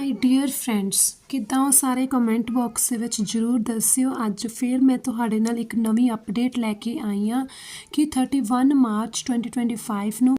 ਮਾਈ dear friends, ਕਿੱਦਾਂ ਹੋ ਸਾਰੇ ਕਮੈਂਟ ਬਾਕਸ ਦੇ ਵਿੱਚ ਜਰੂਰ ਦੱਸਿਓ। ਅੱਜ ਫੇਰ ਮੈਂ ਤੁਹਾਡੇ ਨਾਲ ਇੱਕ ਨਵੀਂ ਅਪਡੇਟ ਲੈ ਕੇ ਆਈ ਹਾਂ ਕਿ 31 ਮਾਰਚ 2025 ਨੂੰ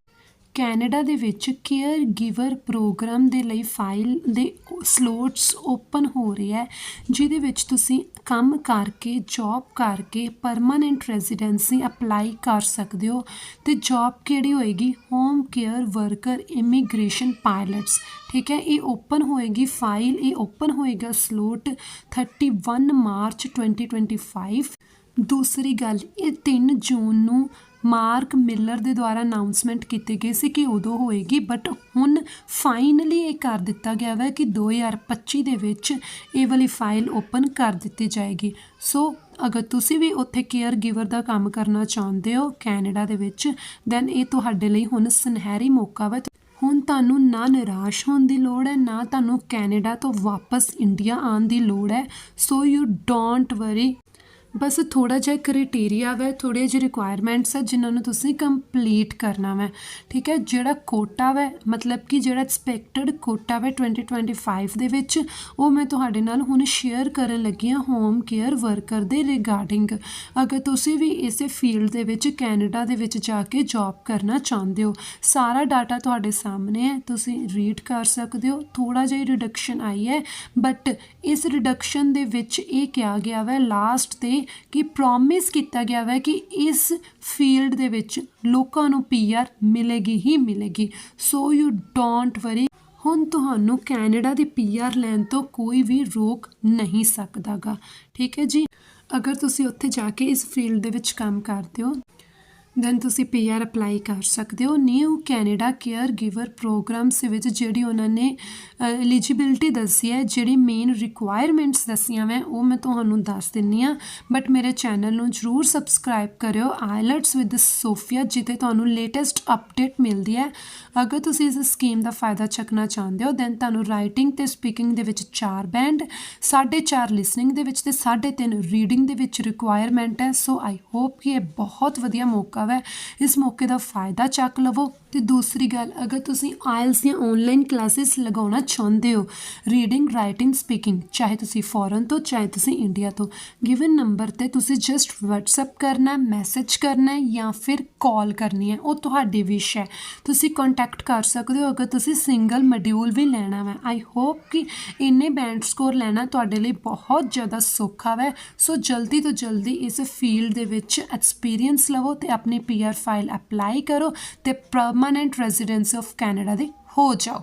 ਕੈਨੇਡਾ ਦੇ ਵਿੱਚ ਕੇਅਰ ਗਿਵਰ ਪ੍ਰੋਗਰਾਮ ਦੇ ਲਈ ਫਾਈਲ ਦੇ ਸਲੋਟਸ ਓਪਨ ਹੋ ਰਹੇ ਹੈ, ਜਿਹਦੇ ਵਿੱਚ ਤੁਸੀਂ ਕੰਮ ਕਰਕੇ, ਜੌਬ ਕਰਕੇ ਪਰਮਾਨੈਂਟ ਰੈਜ਼ੀਡੈਂਸੀ ਅਪਲਾਈ ਕਰ ਸਕਦੇ ਹੋ ਤੇ ਜੌਬ ਕਿਹੜੀ ਹੋਏਗੀ? Home care worker immigration pilots. ਠੀਕ ਹੈ, ਇਹ ਓਪਨ ਹੋਏਗੀ, ਫਾਈਲ ਇਹ ਓਪਨ ਹੋਏਗਾ ਸਲੋਟ 31 ਮਾਰਚ 2025 ਦੂਸਰੀ ਗੱਲ, ਇਹ 3 ਜੂਨ ਨੂੰ ਮਾਰਕ ਮਿਲਰ ਦੇ ਦੁਆਰਾ ਅਨਾਉਂਸਮੈਂਟ ਕੀਤੀ ਗਈ ਸੀ ਕਿ ਉਦੋਂ ਹੋਏਗੀ, ਬਟ ਹੁਣ ਫਾਈਨਲੀ ਇਹ ਕਰ ਦਿੱਤਾ ਗਿਆ ਹੈ ਕਿ 2025 ਦੇ ਵਿੱਚ ਇਹ ਵਾਲੀ ਫਾਈਲ ਓਪਨ ਕਰ ਦਿੱਤੀ ਜਾਏਗੀ। ਸੋ ਅਗਰ ਤੁਸੀਂ ਵੀ ਉੱਥੇ ਕੇਅਰ ਗਿਵਰ ਦਾ ਕੰਮ ਕਰਨਾ ਚਾਹੁੰਦੇ ਹੋ ਕੈਨੇਡਾ ਦੇ ਵਿੱਚ ਦੈਨ ਇਹ ਤੁਹਾਡੇ ਲਈ ਹੁਣ ਸੁਨਹਿਰੀ ਮੌਕਾ ਹੈ ਹੁਣ ਤੁਹਾਨੂੰ ਨਾ ਨਿਰਾਸ਼ ਹੋਣ ਦੀ ਲੋੜ ਹੈ, ਨਾ ਤੁਹਾਨੂੰ ਕੈਨੇਡਾ ਤੋਂ ਵਾਪਸ ਇੰਡੀਆ ਆਉਣ ਦੀ ਲੋੜ ਹੈ। ਸੋ ਯੂ ਡੋਂਟ ਵਰੀ ਬਸ ਥੋੜਾ ਜਿਹਾ ਕ੍ਰਾਈਟੇਰੀਆ ਵੈ ਥੋੜੇ ਜਿਹੇ ਰਿਕੁਆਇਰਮੈਂਟਸ ਹੈ ਜਿਨ੍ਹਾਂ ਨੂੰ ਤੁਸੀਂ ਕੰਪਲੀਟ ਕਰਨਾ ਵੈ। ਠੀਕ ਹੈ, ਜਿਹੜਾ ਕੋਟਾ ਵੈ, ਮਤਲਬ ਕਿ ਜਿਹੜਾ ਐਕਸਪੈਕਟਡ ਕੋਟਾ ਵਾ 2025 ਦੇ ਵਿੱਚ, ਉਹ ਮੈਂ ਤੁਹਾਡੇ ਨਾਲ ਹੁਣ ਸ਼ੇਅਰ ਕਰਨ ਲੱਗੀ ਹਾਂ ਹੋਮ ਕੇਅਰ ਵਰਕਰ ਦੇ ਰਿਗਾਰਡਿੰਗ ਅਗਰ ਤੁਸੀਂ ਵੀ ਇਸੇ ਫੀਲਡ ਦੇ ਵਿੱਚ ਕੈਨੇਡਾ ਦੇ ਵਿੱਚ ਜਾ ਕੇ ਜੌਬ ਕਰਨਾ ਚਾਹੁੰਦੇ ਹੋ, ਸਾਰਾ ਡਾਟਾ ਤੁਹਾਡੇ ਸਾਹਮਣੇ ਹੈ, ਤੁਸੀਂ ਰੀਡ ਕਰ ਸਕਦੇ ਹੋ। ਥੋੜਾ ਜਿਹਾ ਰਿਡਕਸ਼ਨ ਆਈ ਹੈ ਬਟ ਇਸ ਰਿਡਕਸ਼ਨ ਦੇ ਵਿੱਚ ਇਹ ਕਿਹਾ ਗਿਆ ਵੈ ਲਾਸਟ ਤੇ ਕਿ ਪ੍ਰੋਮਿਸ ਕੀਤਾ ਗਿਆ ਹੈ ਕਿ ਇਸ ਫੀਲਡ ਦੇ ਵਿੱਚ ਲੋਕਾਂ ਨੂੰ ਪੀਆਰ ਮਿਲੇਗੀ ਹੀ ਮਿਲੇਗੀ। ਸੋ ਯੂ ਡੋਂਟ ਵਰੀ ਹੁਣ ਤੁਹਾਨੂੰ ਕੈਨੇਡਾ ਦੀ ਪੀਆਰ ਲੈਣ ਤੋਂ ਕੋਈ ਵੀ ਰੋਕ ਨਹੀਂ ਸਕਦਾਗਾ। ਠੀਕ ਹੈ ਜੀ? ਅਗਰ ਤੁਸੀਂ ਉੱਥੇ ਜਾ ਕੇ ਇਸ ਫੀਲਡ ਦੇ ਵਿੱਚ ਕੰਮ ਕਰਦੇ ਹੋ ਦੈਨ ਤੁਸੀਂ ਪੀਆਰ ਅਪਲਾਈ ਕਰ ਸਕਦੇ ਹੋ। New Canada caregiver programs ਵਿੱਚ ਜਿਹੜੀ ਉਹਨਾਂ ਨੇ ਐਲੀਜੀਬਿਲਟੀ ਦੱਸੀ ਹੈ, ਜਿਹੜੀ ਮੇਨ ਰਿਕੁਆਇਰਮੈਂਟਸ ਦੱਸੀਆਂ ਮੈਂ ਉਹ ਮੈਂ ਤੁਹਾਨੂੰ ਦੱਸ ਦਿੰਨੀ ਆ ਬਟ ਮੇਰੇ ਚੈਨਲ ਨੂੰ ਜਰੂਰ ਸਬਸਕ੍ਰਾਈਬ ਕਰਿਓ। ਆਈਲੈਟਸ ਵਿਦ ਸੋਫੀਆ ਜਿੱਥੇ ਤੁਹਾਨੂੰ ਲੇਟੈਸਟ ਅਪਡੇਟ ਮਿਲਦੀ ਹੈ। ਅਗਰ ਤੁਸੀਂ ਇਸ ਸਕੀਮ ਦਾ ਫਾਇਦਾ ਚੱਕਣਾ ਚਾਹੁੰਦੇ ਹੋ ਦੈਨ ਤੁਹਾਨੂੰ ਰਾਈਟਿੰਗ ਤੇ ਸਪੀਕਿੰਗ ਦੇ ਵਿੱਚ 4 ਬੈਂਡ 4.5 ਲਿਸਨਿੰਗ ਦੇ ਵਿੱਚ ਤੇ 3.5 ਰੀਡਿੰਗ ਦੇ ਵਿੱਚ ਰਿਕੁਆਇਰਮੈਂਟ ਹੈ। ਸੋ ਆਈ ਹੋਪ ਕਿ ਇਹ ਬਹੁਤ ਵਧੀਆ ਮੌਕਾ ਮੌਕਾ ਹੈ। ਇਸ ਮੌਕੇ ਦਾ ਫਾਇਦਾ ਚੱਕ ਲਵੋ। ਤੇ ਦੂਸਰੀ ਗੱਲ, ਅਗਰ ਤੁਸੀਂ ਆਇਲਸ ਦੀਆਂ ਆਨਲਾਈਨ ਕਲਾਸਿਸ ਲਗਾਉਣਾ ਚਾਹੁੰਦੇ ਹੋ ਰੀਡਿੰਗ ਰਾਈਟਿੰਗ ਸਪੀਕਿੰਗ ਚਾਹੇ ਤੁਸੀਂ ਫੋਰਨ ਤੋਂ, ਚਾਹੇ ਤੁਸੀਂ ਇੰਡੀਆ ਤੋਂ ਗਿਵਨ ਨੰਬਰ ਤੇ ਤੁਸੀਂ ਜਸਟ WhatsApp ਕਰਨਾ ਮੈਸੇਜ ਕਰਨਾ ਜਾਂ ਫਿਰ ਕਾਲ ਕਰਨੀ ਹੈ, ਉਹ ਤੁਹਾਡੀ ਵਿਸ਼ ਹੈ। ਤੁਸੀਂ ਕੰਟੈਕਟ ਕਰ ਸਕਦੇ ਹੋ, ਅਗਰ ਤੁਸੀਂ ਸਿੰਗਲ ਮੋਡਿਊਲ ਵੀ ਲੈਣਾ ਹੈ ਆਈ ਹੋਪ ਕਿ ਇੰਨੇ ਬੈਂਡ ਸਕੋਰ ਲੈਣਾ ਤੁਹਾਡੇ ਲਈ ਬਹੁਤ ਜ਼ਿਆਦਾ ਸੌਖਾ ਹੈ ਸੋ ਜਲਦੀ ਤੋਂ ਜਲਦੀ ਇਸ ਫੀਲਡ ਦੇ ਵਿੱਚ ਐਕਸਪੀਰੀਅੰਸ ਲਵੋ ਤੇ ਆਪਣੀ ਪੀਆਰ ਫਾਈਲ ਅਪਲਾਈ ਕਰੋ ਤੇ ਪਰਮਾਨੈਂਟ ਰੈਜ਼ੀਡੈਂਸ ਆਫ ਕੈਨੇਡਾ ਦੇ ਹੋ ਜਾਓ